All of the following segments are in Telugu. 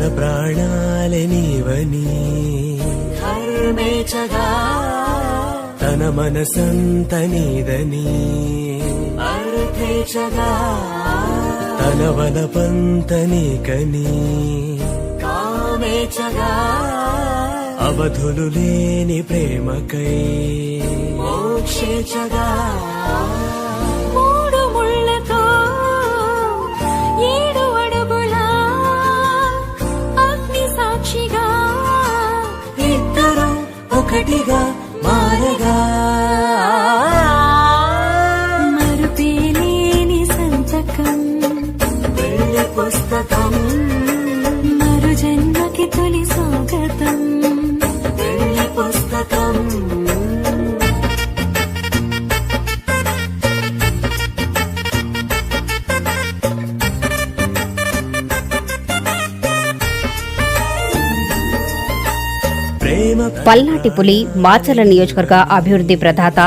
తన ప్రాణాలే నీవని. తన మనసంత నీదని. తన వలపంత నీకని. అవధులు లేని ప్రేమకై. మోక్షేచగా. మూడు ఒకటిగా మారగా. మరుపేలేని సంతకం వెళ్ళి పుస్తకం మరు జన్మకి తొలి స్వాగతం. వెళ్ళి పుస్తకం పల్నాటి పులి మాచర్ల నియోజకవర్గ అభివృద్ధి ప్రదాత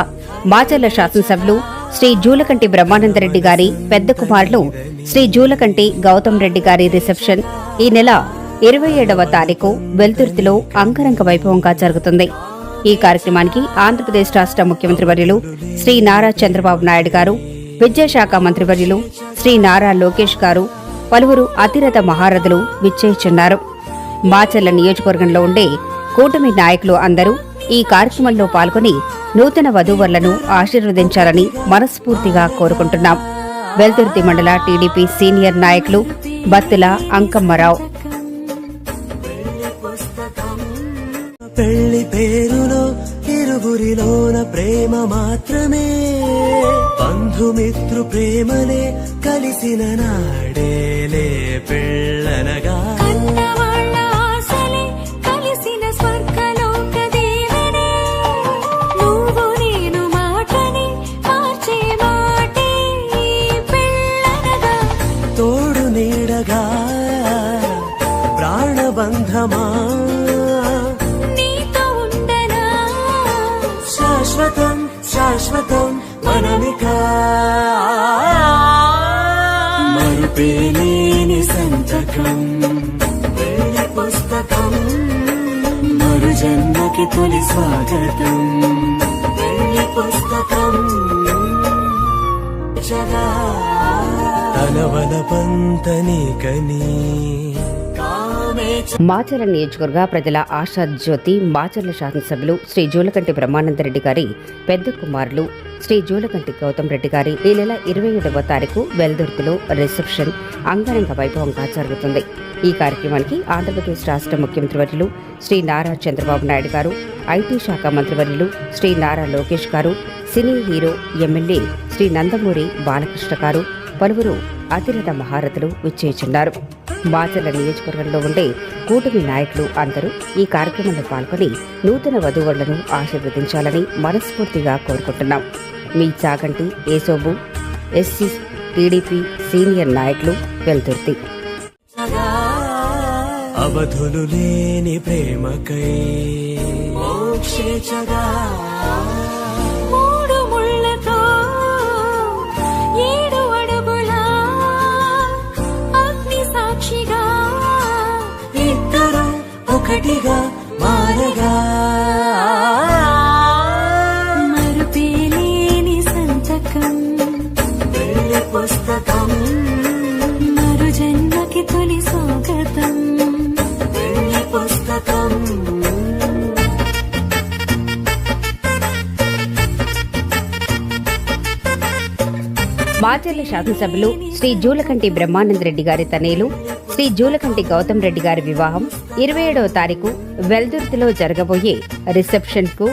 మాచర్ల శాసనసభ్యులు శ్రీ జూలకంటి బ్రహ్మానందరెడ్డి గారి పెద్ద కుమారులు శ్రీ జూలకంటి గౌతమ్ రెడ్డి గారి రిసెప్షన్ ఈ నెల ఇరవై ఏడవ తారీఖు వెల్తుర్తిలో అంగరంగ వైభవంగా జరుగుతుంది. ఈ కార్యక్రమానికి ఆంధ్రప్రదేశ్ రాష్ట్ర ముఖ్యమంత్రి వర్యులు శ్రీ నారా చంద్రబాబు నాయుడు గారు విద్యాశాఖ మంత్రివర్యులు శ్రీ నారా లోకేష్ గారు పలువురు అతిరథ మహారథులు విచ్చేయిచున్నారు. మాచర్ల నియోజకవర్గంలో ఉండే కూటమి నాయకులు అందరూ ఈ కార్యక్రమంలో పాల్గొని నూతన వధూవరులను ఆశీర్వదించాలని మనస్ఫూర్తిగా కోరుకుంటున్నాం. వెల్దుర్తి మండల టీడీపీ సీనియర్ నాయకులు బత్తుల అంకమ్మరావు. పెళ్ళి పేరులో ఇరువురిలోన ప్రేమ మాత్రమే. బంధుమిత్రు ప్రేమలే కలిసిన నాడేలే పెళ్ళనగా. శాశ్వతం మనమిక. మరుపేలేని సంతకం వెళ్ళి పుస్తకం మరు జన్మకి తొలి స్వాగతం. వెళ్ళి పుస్తకం చగా తన వలపంత నీకని మాచర్ల నియోజకవర్గ ప్రజల ఆశా జ్యోతి మాచర్ల శాసనసభ్యులు శ్రీ జూలకంటి బ్రహ్మానందరెడ్డి గారి పెద్ద కుమారులు శ్రీ జూలకంటి గౌతమ్ రెడ్డి గారి ఈ నెల ఇరవై ఏడవ తారీఖు వెల్దుర్తిలో రిసెప్షన్ అంగరంగ వైభవంగా జరుగుతుంది. ఈ కార్యక్రమానికి ఆంధ్రప్రదేశ్ రాష్ట్ర ముఖ్యమంత్రివర్యులు శ్రీ నారా చంద్రబాబు నాయుడు గారు ఐటీ శాఖ మంత్రివర్యులు శ్రీ నారా లోకేష్ గారు cine hero MLA Shri Nandamuri Balakrishna గారు పలువురు అతిరథ మహారథులు విచ్చేయుచున్నారు మాచర్ల నియోజకవర్గంలో ఉండే కూటమి నాయకులు అందరూ ఈ కార్యక్రమంలో పాల్గొని నూతన వధువులను ఆశీర్వదించాలని మనస్ఫూర్తిగా కోరుకుంటున్నాం. మీ Chaganti Esobu SC TDP senior నాయకులు వెల్తుర్తి అవధులు లేని ప్రేమకై మోక్షేచగా. మూడు ఒకటిగా మారగా. మరుపేలేని సంతకం వెళ్ళి పుస్తకం. మరు జన్మకి తొలి స్వాగతం. వెళ్ళి పుస్తకం. మాచర్ల శాసనసభ్యులు శ్రీ జూలకంటి బ్రహ్మానందరెడ్డి గారి తనేలు శ్రీ జూలకంటి గౌతమ్ రెడ్డి గారి వివాహం ఇరవై ఏడవ తారీఖు వెల్దుర్తిలో జరగబోయే రిసెప్షన్కు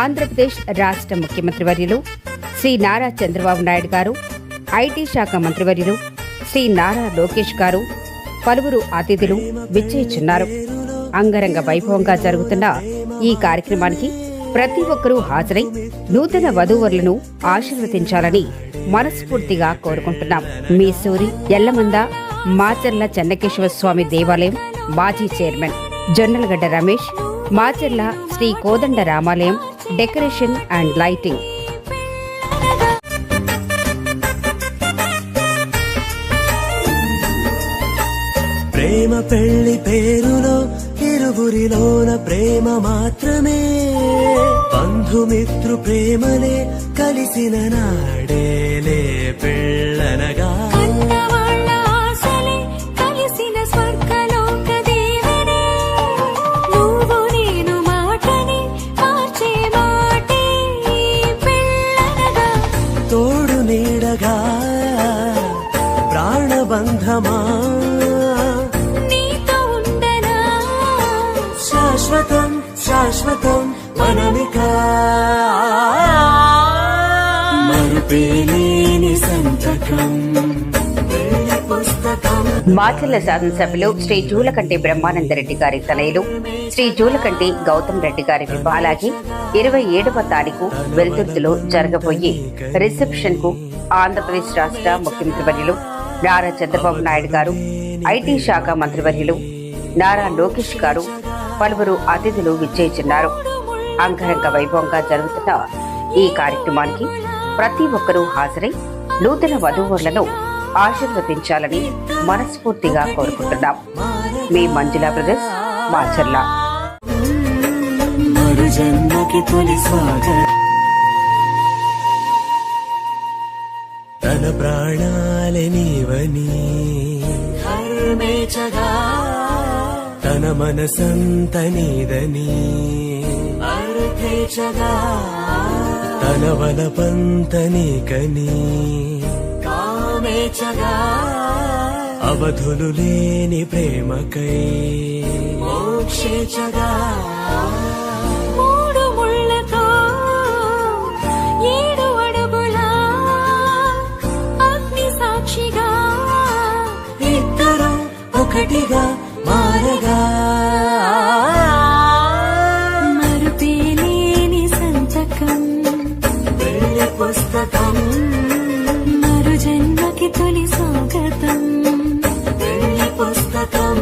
ఆంధ్రప్రదేశ్ రాష్ట్ర ముఖ్యమంత్రి వర్యులు శ్రీ నారా చంద్రబాబు నాయుడు గారు ఐటీ శాఖ మంత్రివర్యులు శ్రీ నారా లోకేష్ గారు పలువురు అతిథులు విచ్చేచున్నారు. అంగరంగ వైభవంగా జరుగుతున్న ఈ కార్యక్రమానికి ప్రతి ఒక్కరూ హాజరై నూతన వధూవరులను ఆశీర్వదించాలని మనస్ఫూర్తిగా కోరుకుంటున్నాం. మీ సూరి ఎల్లమంద మాచర్ల చెన్నకేశ్వర స్వామి దేవాలయం మాజీ చైర్మన్ జొన్నలగడ్డ రమేష్ మాచర్ల శ్రీ కోదండ రామాలయం డెకరేషన్ అండ్ లైటింగ్. ప్రేమ పెళ్ళి పేరులో ఇరువురిలోన ప్రేమ మాత్రమే. బంధుమిత్రు ప్రేమలే కలిసిన నాడేలే పెళ్ళనగా. మనమిక మరుపేలేని సంతకం మాచర్ల శాసనసభ్యులు శ్రీ జూలకంటి బ్రహ్మానందరెడ్డి గారి తనయులు శ్రీ జూలకంటి గౌతమ్ రెడ్డి గారి బాలాజీ ఇరవై ఏడవ తారీఖు వెలుతుర్తిలో జరగబోయే రిసెప్షన్కు ఆంధ్రప్రదేశ్ రాష్ట్ర ముఖ్యమంత్రివర్యులు నారా చంద్రబాబు నాయుడు గారు ఐటీ శాఖ మంత్రివర్యులు నారా లోకేష్ గారు పలువురు అతిథులు విచ్చేస్తున్నారు అంగరంగ వైభవంగా జరుగుతున్న ఈ కార్యక్రమానికి ప్రతి ఒక్కరూ హాజరై నూతన వధూవరులను ఆశీర్వదించాలని మనస్ఫూర్తిగా కోరుకుంటున్నాం. మీ మంజులా బ్రదర్స్ మాచర్ల తన ప్రాణాలే నీవని. కర్మేచగా తన మనసంత నీదని. అర్థేచగా తన వలపంత నీకని కామేచగా. అవధులు లేని ప్రేమకై మోక్షేచగా. మూడు ముళ్ళతో ఏడు అడుగుల అగ్ని సాక్షిగా. ఇద్దరు ఒకటిగా మారగా. ప్రస్తుతం పుస్తకం మరు జన్మకి తొలి స్వాగతం. వెళ్ళి పుస్తకం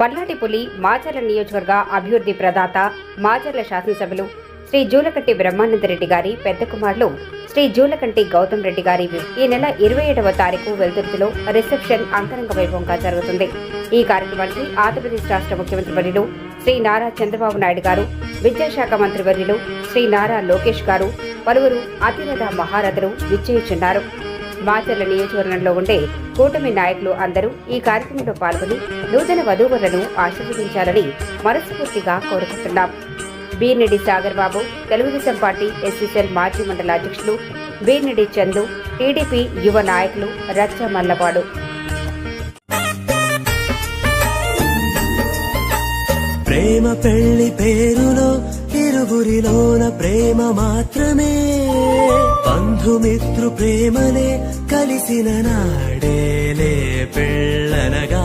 పల్లాటి పులి మాచర్ల నియోజకవర్గ అభివృద్ధి ప్రదాత మాచర్ల శాసనసభ్యులు శ్రీ జూలకంటి బ్రహ్మానందరెడ్డి గారి పెద్ద కుమారులు శ్రీ జూలకంటి గౌతమ్ రెడ్డి గారి ఈ నెల ఇరవై ఏడవ తారీఖు వెలుతురులో రిసెప్షన్ అంతరంగ వైభవంగా జరుగుతుంది. ఈ కార్యక్రమానికి ఆంధ్రప్రదేశ్ రాష్ట్ర ముఖ్యమంత్రి వర్యులు శ్రీ నారా చంద్రబాబు నాయుడు గారు విద్యాశాఖ మంత్రి వర్యులు శ్రీ నారా లోకేష్ గారు పలువురు అతిరథ మహారథులు విచ్చేయుచున్నారు. మాచర్ల నియోజకవర్గంలో ఉండే కూటమి నాయకులు అందరూ ఈ కార్యక్రమంలో పాల్గొని నూతన వధూవరులను ఆశీర్వదించాలని మనస్ఫూర్తిగా కోరుకుంటున్నాం. బీర్నిడి సాగర్ బాబు తెలుగుదేశం పార్టీ ఎస్సీసీఎల్ మాజీ మండల అధ్యక్షులు బీర్నిడి చందు టీడీపీ యువ నాయకులు రచ్చ మల్లపాడు ప్రేమ పెళ్ళి పేరులో ఇరువురిలోన ప్రేమ మాత్రమే. బంధుమిత్రు ప్రేమలే కలిసిన నాడేలే పెళ్ళనగా.